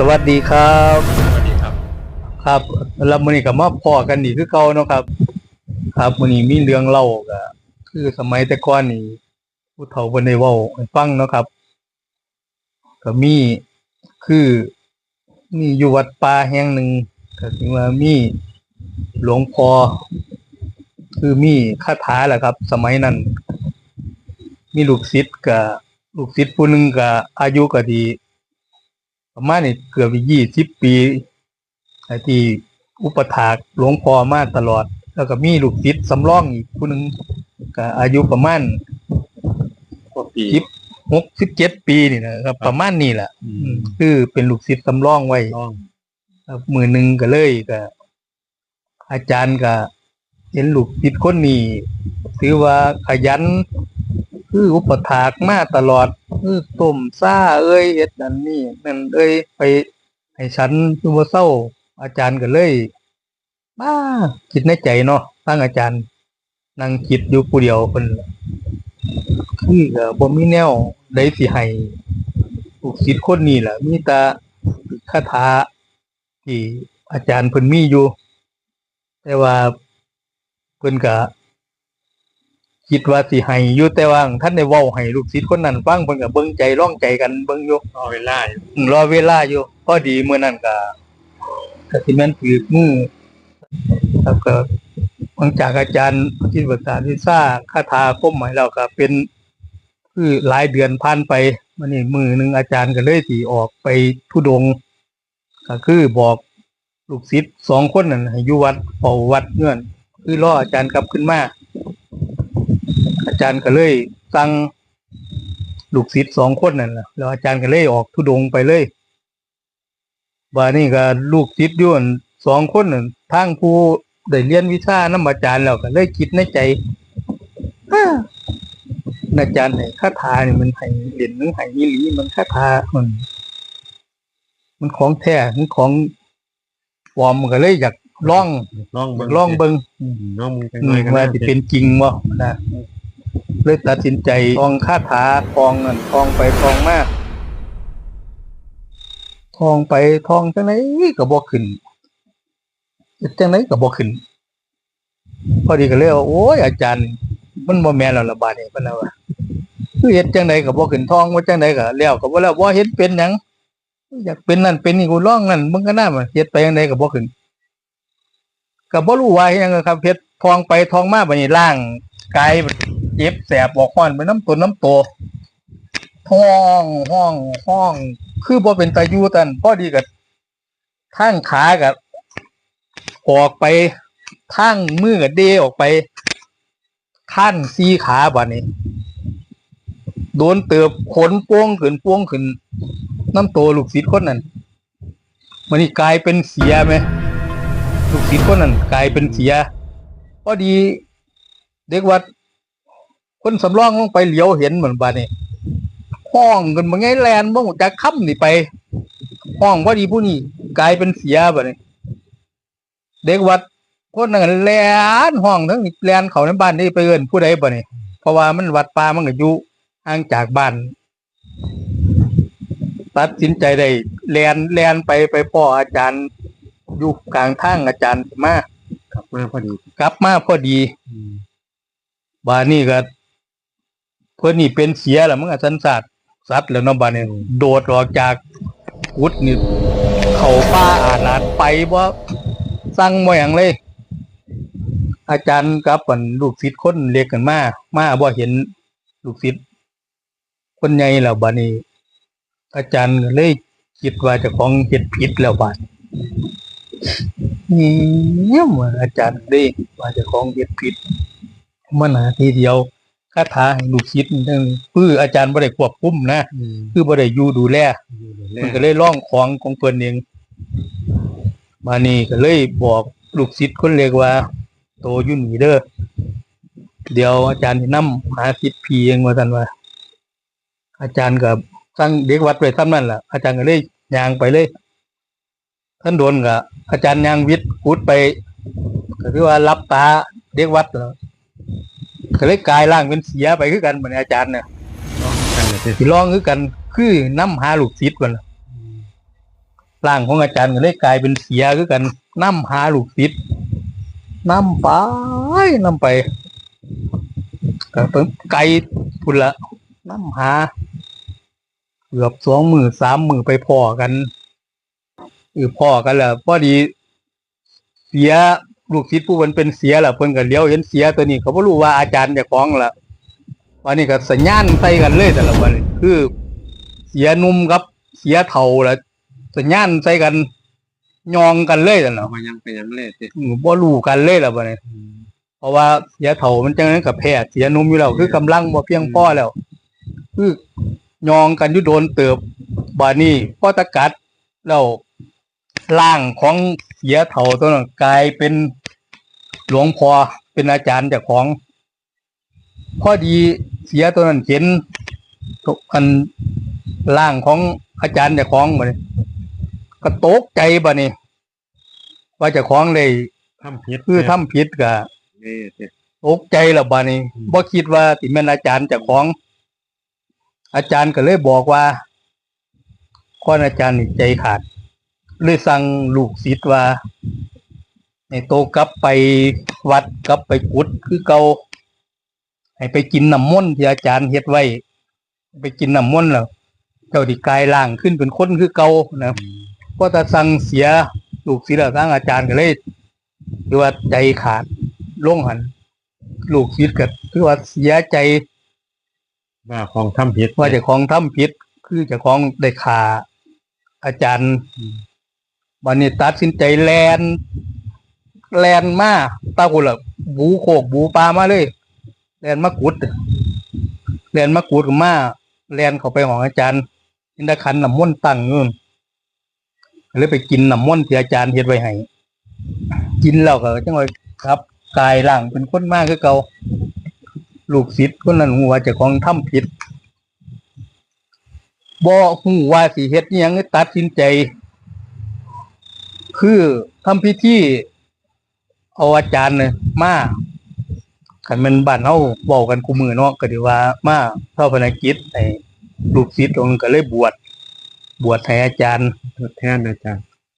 สวัสดีครับสวัสดีครับ ครับแล้วมื้อนี้ก็มาพ้อกันอีกคือเก่าเนาะครับ ครับมื้อนี้มีเรื่องเล่าก็คือสมัยแต่ก่อนนี่ผู้เฒ่าเพิ่นได้เว้าให้ฟังเนาะครับ ก็มีคือมีอยู่วัดป่าแห่งหนึ่งก็คือว่ามีหลวงพ่อคือมีคาถาแหละครับ สมัยนั้น มีลูกศิษย์กับลูกศิษย์ผู้หนึงก็อายุก็ดี ประมาณนี่เกือบยี่สิบปีไอ้ที่อุปถากหลวงพ่อมาตลอด แล้วก็มีลูกศิษย์สำรองอีกผู้หนึ่งก็อายุประมาณพวกปีสิบหกสิบเจ็ดปีนี่นะครับ ประมาณนี้แหละอือืมมคือเป็นลูกศิษย์สำรองไว้ต้องครับมือหนึ่งก็เลยก็อาจารย์ก็เห็นลูกศิษย์คนนี้ถือว่าขยัน คืออุปถากมาตลอดคือต้มซ่าเอ้ยเฮ็ดนั่นนี่นั่นเอ้ยไปให้ฉันคือบ่เศร้า อาจารย์ก็เลยบ้าคิดในใจเนาะตั้งอาจารย์นั่งคิดอยู่ผู้เดียวเพิ่นคือก็บ่มีแนวใดสิให้ลูกศิษย์คนนี้ล่ะ มีแต่คาถาที่อาจารย์เพิ่นมีอยู่ แต่ว่าเพิ่นก็ คิดว่าสิให้อยู่แต่ว่าท่านได้เว้าให้ลูกศิษย์คนนั้นฟังเพิ่นก็เบิ่งใจร้องใจกันเบิ่งอยู่รอเวลาอยู่อืมรอเวลาอยู่พอดีมื้อนั้นก็ก็สิแม่นถือมือแล้วก็หลังจากอาจารย์ที่ปรึกษาวิซ่าคาถาคมให้เราก็เป็น คือหลายเดือนผ่านไปมันนี่มือหนึงอาจารย์ก็เลยสิออกไปทุดงค์ก็คือบอกลูกศิษย์สองคนนั่นให้อยู่วัดเฝ้าวัดเงื่อน คือรออาจารย์กลับขึ้นมาอา จารย์ก็เลยสั่งลูกศิษย์สองคนนั่นแหละแล้วอาจารย์ก็เลยออกทุดงค์ไปเลยบานี่ก็ลูกศิษย์อยุ่นนสองคนนั่นทางผู้ได้เรียนวิชาน้ำอาจารย์แล้วก็เลยคิดในใจอ้าอาจารย์ให้คาถานี่มันให้เด่นหรือให้นิลีมันคาถามันมันของแท้มันของปลอมมันก็เลยอยากลองลองอเบิ่ยางกลองเบิ่งอืมลองมึงจังอืหน่อยมกันว่านะจะเป็นจริงบ่นะ เลยตัดสินใจทองคาถาทองเงินทองไปทองมาทองไปทองจังไหนก็บ่ขึ้นเฮ็ดจังไหนก็บ่ขึ้น พอดีก็เลยว่าโอ้ยอาจารย์ มันบ่แม่นแล้วละบาดนี้เพิ่นน่ะว่าคือเฮ็ดจังไดก็บ่ขึ้นทองว่าจังไดก็แล้วก็บ่แล้วบ่เฮ็ดเป็นหยังอยากเป็นนั่นเป็นนี่กูลองนั่นมึงก็น่ามาเฮ็ดไปจังไดก็บ่ขึ้นก็บ่รู้ว่าเฮ็ดหยังครับเพชรทองไปทองมาบัดนี้ล่างกาย เจ็บแสบออกฮ้อนไปน้ำตนน้ำโตห้องห้องห้อง คือบ่เป็นตายูตันพอดีกับทางขากับออกไปทางมือกับเดออกไปขั้นซีขาบัดนี้ โดนเติบขนป้วงขึ้นป้วงขึ้น น้ำโตลูกศิษย์คนนั้นมันนี่กลายเป็นเสียไหมลูกศิษย์คนนั้นกลายเป็นเสียพอดี เด็กวัด คนสำรองลงไปเหลียวเห็นเหมือนบ้านนี่ห้องกันมาไงแลนบ่งจากค่ำนี่ไป ห้องพอดีผู้นี้กลายเป็นเสียบ้านี่เด็กวัดคนนั้นแลนห้องทั้งนี้แลนเขาในบ้านนี่ไปเอินผู้ใดบ้านี่เพราะว่ามันวัดป่ามันก็อยู่ห่างจากบ้านตัดสินใจได้แลนแลนไปไปพ่ออาจารย์อยู่กลางทางอาจารย์มากลับมาพอดีกลับมาพอดีอืมบานี่ก็ เพื่อนนี่เป็นเสียแล้วมึงอะสันสัตว์สัตว์แล้วเนาะบานี่โดดออกจากกุดนี่เขาป้าอาลาดไปว่าสั่งมาอย่างเลย อาจารย์กับอันลูกศิษย์คนเล็กกันมามาบ่เห็นลูกศิษย์คนใหญ่แล้วบานี้ อาจารย์เลยคิดว่าจะของเฮ็ดผิดแล้วบาดเนี่เหมือนอาจารย์ได้ว่าจะของเฮ็ดผิดมันหาทีเดียว คาถาให้ลูกศิษย์นี่นั่นคืออาจารย์บ่ได้ควบคุมนะอืมคือบ่ได้อยู่ดูแลอยู่เรื่มัอนยก็เลยร้องของของเพิ่นเองมานี่ก็เลยบอกลูกศิษย์คนเล็กว่า โตอยู่นี่เด้อเดี๋ยวอาจารย์สินำหาศิษย์พี่เองว่าซั่นว่า อาจารย์ก็สั่งเด็กวัดไว้ซ้ำนั่นล่ะอาจารย์ก็เลยย่างไปเลย ท่านโดนก็อาจารย์ย่างวิทย์พุดไปก็คือว่ารับตาเด็กวัดแล้ว ก็เลยกลายร่างเป็นเสียไปคือกันเหมือนอาจารย์เนี่ยๆกันเลยสิสิลองคือกันคือนํหาลูกศิษย์มันล่ะร่างของอาจารย์ก็เลยกลายเป็นเสียคือกันนํหาลูกศิษย์นํไปนํไปก็เพิ่งไกลพุ่นละนํหาเกือบสองมือสามมือไปพอกันเออพอกันแล้วพอดี เสีย ลูกศิษย์ผู้มันเป็นเสียแหละเพิ่นก็เลี้ยวเห็นเสียตัวนี้เขาบ่รู้ว่าอาจารย์เจะคล้าของละวันนี้ก็สัญญาณใส่กันเลยแต่ละวันนี้คือ เสียหนุ่มกับเสียเฒ่าละสัญญาณใส่กันยองกันเลยแต่ละเอามายังเป็นยังเล่สิอืมบ่รู้กันเลยล่ะบัดนี้เพราะว่าเสียเฒ่ามันจังนั้นกับแพ้เสียหนุ่มอยู่แล้วคือกำลังบ่เพียงพอแล้ว คือยองกันอยู่โดนเติบบาดนี้พอตะกัดแล้วร่างของ เสียเฒ่าตัวนั้นกลายเป็นหลวงพ่อเป็นอาจารย์เจ้าของพอดีเสียตัวนั้นเห็นอันร่างของอาจารย์เจ้าของบัดนี้ก็ตกใจบัดนี้ว่าเจ้าของเลยทำผิดคือทำผิดก็เล่สิตกใจละบาดนี้บ่คิดว่าสิแม่นอาจารย์เจ้าของ อาจารย์ก็เลยบอกว่าข้อนอาจารย์นี่ใจขาด เลยสั่งลูกศิษย์ว่าให้โตกลับไปวัดกลับไปกุดคือเก่าให้ไปกินน้ำมนต์ที่อาจารย์เฮ็ดไว้ ไปกินน้ำมนต์แล้วเจ้าที่กลายร่างขึ้นเป็นคนคือเก่านะเพราะถ้าสั่งเสียลูกศิษย์แล้วทางอาจารย์ก็เลยคือว่าใจขาดลงหัน ลูกศิษย์ก็คือว่าเสียใจว่าของทำผิดว่าเจ้าของทำผิด คือเจ้าของได้ขาอาจารย์ วันนี้ตัดสินใจแลนแลนมาตากุละบูโคกบูปลามาเลยแลนมากุดแลนมากุดกับมาแลนเขาไปของอาจารย์อินทขันน้ำมนต์ตั้งเงื่อนเลยไปกินน้ำมนต์ที่อาจารย์เฮ็ดไว้ให้กินแล้วก็จังว่าครับกายร่างเป็นคนมากคือเก่าลูกศิษย์คนนั้นหัวาจ้าของทำผิดบ่ฮู้ว่าสิเฮ็ดยังตัดสินใจ คือทำพิธีเอาอาจารย์เนี่ยมาขันมันบ้านเฮาเว้ากันคู่มือเนาะก็ดีว่า มาเข้าพนักิจให้ลูกศิษย์องค์ก็เลยบวช บวชให้อาจารย์ แทนอาจารย์